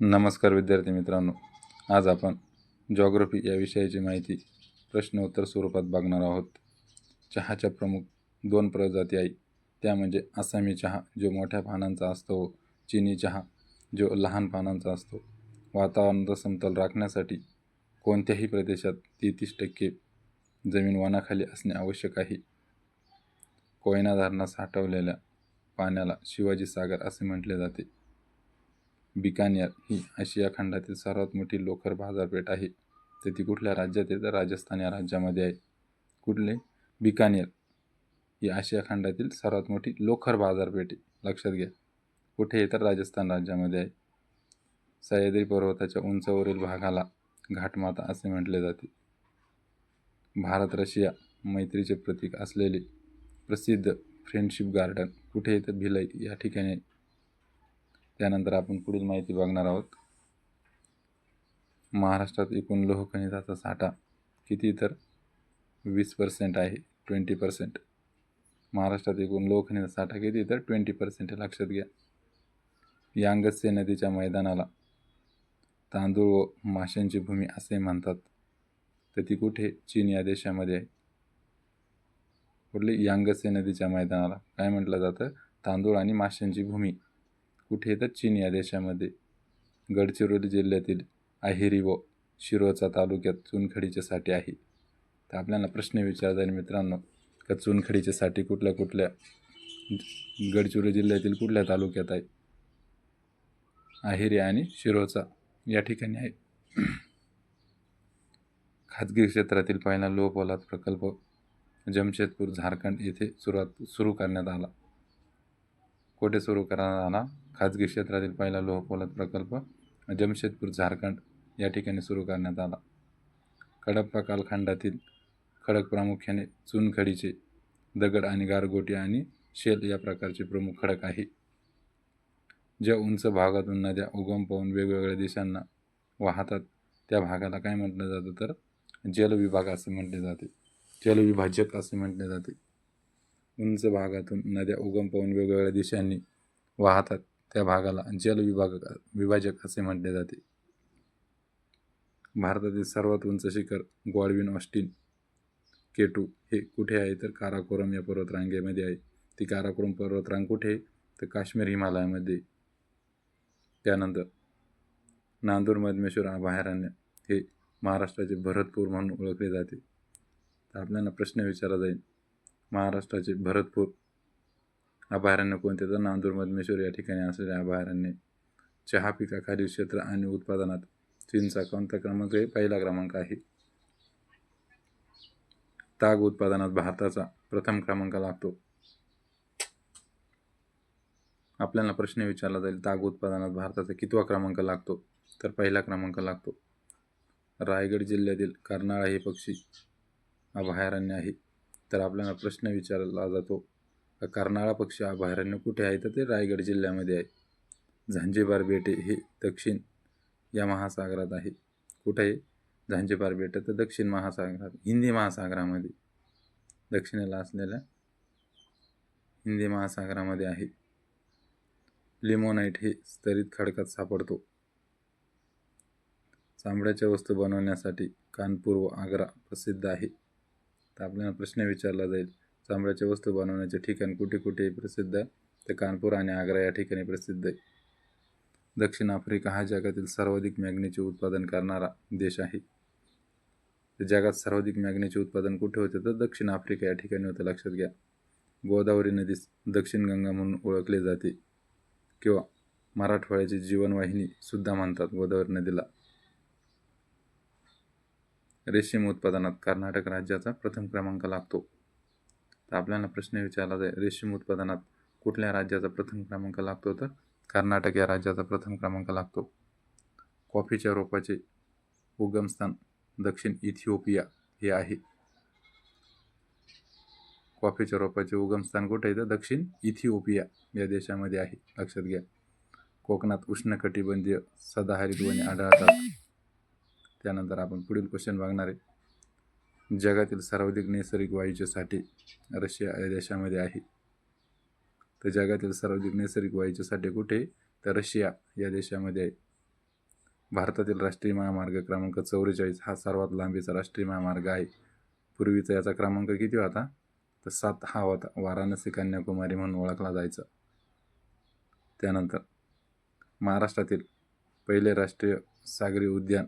नमस्कार विद्यार्थी मित्रांनो. आज आपण जॉग्रफी या विषयाची माहिती प्रश्नोत्तर स्वरूपात बघणार आहोत. चहाच्या प्रमुख दोन प्रजाती आहे. त्या म्हणजे आसामी चहा जो मोठ्या पानांचा असतो व चिनी चहा जो लहान पानांचा असतो. वातावरणाचा समतोल राखण्यासाठी कोणत्याही प्रदेशात तेहतीस टक्के जमीन वनाखाली असणे आवश्यक आहे. कोयना धरणात साठवलेल्या पाण्याला शिवाजी सागर असे म्हटले जाते. बिकानेर ही आशिया खंडातील सर्वात मोठी लोकर बाजारपेठ आहे. तर ती कुठल्या राज्यात आहे तर राजस्थान या राज्यामध्ये आहे. कुठले? बिकानेर ही आशिया खंडातील सर्वात मोठी लोकर बाजारपेठ आहे. लक्षात घ्या. कुठे आहे तर राजस्थान राज्यामध्ये आहे. सह्याद्री पर्वताच्या उंचावरील भागाला घाटमाता असे म्हटले जाते. भारत रशिया मैत्रीचे प्रतीक असलेले प्रसिद्ध फ्रेंडशिप गार्डन कुठे आहे तर भिलाई या ठिकाणी आहे. त्यानंतर आपण पुढील माहिती बघणार आहोत. महाराष्ट्रात एकूण लोहखनिजाचा साठा किती तर? वीस पर्सेंट आहे ट्वेंटी पर्सेंट महाराष्ट्रात एकूण लोहखनिजाचा साठा किती तर? ट्वेंटी पर्सेंट लक्षात घ्या. यांगस्य नदीच्या मैदानाला तांदूळ व माशांची भूमी असे म्हणतात. तर ती कुठे? चीन या देशामध्ये आहे. कुठली? यांगस्य नदीच्या मैदानाला. काय म्हटलं जातं? तांदूळ आणि माशांची भूमी. कुठे तर चीन या देशामध्ये? गडचिरोली जिल्ह्यातील अहिरी व शिरोचा तालुक्यात चुनखडीच्यासाठी आहे. तर आपल्याला प्रश्न विचारता येईल मित्रांनो का चुनखडीच्यासाठी कुठल्या कुठल्या गडचिरोली जिल्ह्यातील कुठल्या तालुक्यात आहे? अहिरी आणि शिरोचा या ठिकाणी आहे. खाजगी क्षेत्रातील पहिला लोपोलाद प्रकल्प जमशेदपूर झारखंड येथे सुरुवात सुरू करण्यात आला. कोठे सुरू करण्यात आला खाजगी क्षेत्रातील पहिला लोहपोलत प्रकल्प जमशेदपूर झारखंड या ठिकाणी सुरू करण्यात आला. कडप्पा कालखंडातील खडक प्रामुख्याने चुनखडीचे दगड आणि गारगोटी आणि शेल या प्रकारचे प्रमुख खडक आहे. ज्या उंच भागातून नद्या उगम पाहून वेगवेगळ्या दिशांना वाहतात त्या भागाला काय म्हटलं जातं तर जलविभाग असे म्हटले जाते. जलविभाजक असे म्हटले जाते. उंच भागातून नद्या उगम पाहून वेगवेगळ्या दिशांनी वाहतात. त्या भागाला जलविभाग विभाजक असे म्हटले जाते. भारतातील सर्वात उंच शिखर गॉडविन ऑस्टिन केटू हे कुठे आहे? तर काराकोरम या पर्वतरांगेमध्ये आहे. ती काराकोरम पर्वतरांग कुठे आहे? तर काश्मीर हिमालयामध्ये. त्यानंतर नांदूर मधमेश्वर अभयारण्य हे महाराष्ट्राचे भरतपूर म्हणून ओळखले जाते. तर आपल्याला प्रश्न विचारला जाईल महाराष्ट्राचे भरतपूर अभयारण्य कोणते? तर नांदूर मधमेश्वर या ठिकाणी असलेले अभयारण्य. चहा पिकाखालील क्षेत्र आणि उत्पादनात चीनचा कोणता क्रमांक? आहे पहिला क्रमांक आहे. ताग उत्पादनात भारताचा प्रथम क्रमांक लागतो. आपल्याला प्रश्न विचारला जाईल ताग उत्पादनात भारताचा कितवा क्रमांक लागतो? तर पहिला क्रमांक लागतो. रायगड जिल्ह्यातील कर्नाळा हे पक्षी अभयारण्य आहे. तर आपल्याला प्रश्न विचारला जातो कर्नाळा पक्षी अभयारण्य कुठे आहे? तर ते रायगड जिल्ह्यामध्ये आहे. झांजेबार बेटे हे दक्षिण या महासागरात आहे. कुठे आहे? झांजेबार बेटे तर दक्षिण महासागरात हिंदी महासागरामध्ये. दक्षिणेला असलेल्या हिंदी महासागरामध्ये आहे. लिमोनाईट हे स्तरित खडकात सापडतो. चांबड्याच्या वस्तू बनवण्यासाठी कानपूर व आग्रा प्रसिद्ध आहे. तर आपल्याला प्रश्न विचारला जाईल चांबड्याच्या वस्तू बनवण्याचे ठिकाण कुठे कुठे प्रसिद्ध? आहे तर कानपूर आणि आग्रा या ठिकाणी प्रसिद्ध आहे. दक्षिण आफ्रिका हा जगातील सर्वाधिक मॅग्नीचे उत्पादन करणारा देश आहे. जगात सर्वाधिक मॅग्नीचे उत्पादन कुठे होते? तर दक्षिण आफ्रिका या ठिकाणी होतं लक्षात घ्या. गोदावरी नदीस दक्षिण गंगा म्हणून ओळखले जाते किंवा मराठवाड्याची जीवनवाहिनी सुद्धा म्हणतात गोदावरी नदीला. रेशीम उत्पादनात कर्नाटक राज्याचा प्रथम क्रमांक लागतो तर आपल्याला प्रश्न विचारला जाईल रेशीम उत्पादनात कुठल्या राज्याचा प्रथम क्रमांक लागतो तर कर्नाटक या राज्याचा प्रथम क्रमांक लागतो कॉफीच्या रोपाचे उगमस्थान दक्षिण इथिओपिया हे आहे. कॉफीच्या रोपाचे उगमस्थान कुठे आहे? तर दक्षिण इथिओपिया या देशामध्ये आहे. लक्षात घ्या. कोकणात उष्णकटिबंधीय सदाहरित वने आढळतात. त्यानंतर आपण पुढील क्वेश्चन बघणार आहे. जगातील सर्वाधिक नैसर्गिक वायूचे साठे रशिया या देशामध्ये आहे. तर जगातील सर्वाधिक नैसर्गिक वायूचे साठे कुठे? तर रशिया या देशामध्ये आहे. भारतातील राष्ट्रीय महामार्ग क्रमांक चौवेचाळीस हा सर्वात लांबीचा राष्ट्रीय महामार्ग आहे. पूर्वीचा याचा क्रमांक किती होता? तर सात हा होता. वाराणसी कन्याकुमारी म्हणून ओळखला जायचा. त्यानंतर महाराष्ट्रातील पहिले राष्ट्रीय सागरी उद्यान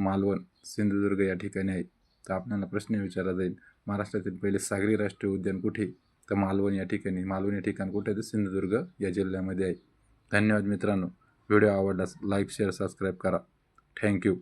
मालवण सिंधुदुर्ग या ठिकाणी आहे. तर आपल्याला प्रश्न विचारला जाईल महाराष्ट्रातील पहिले सागरी राष्ट्रीय उद्यान कुठे? तर मालवण या ठिकाणी. मालवण या ठिकाण कुठे? आहे तर सिंधुदुर्ग या जिल्ह्यामध्ये आहे. धन्यवाद मित्रांनो. व्हिडिओ आवडल्यास लाईक शेअर सबस्क्राईब करा. Thank you.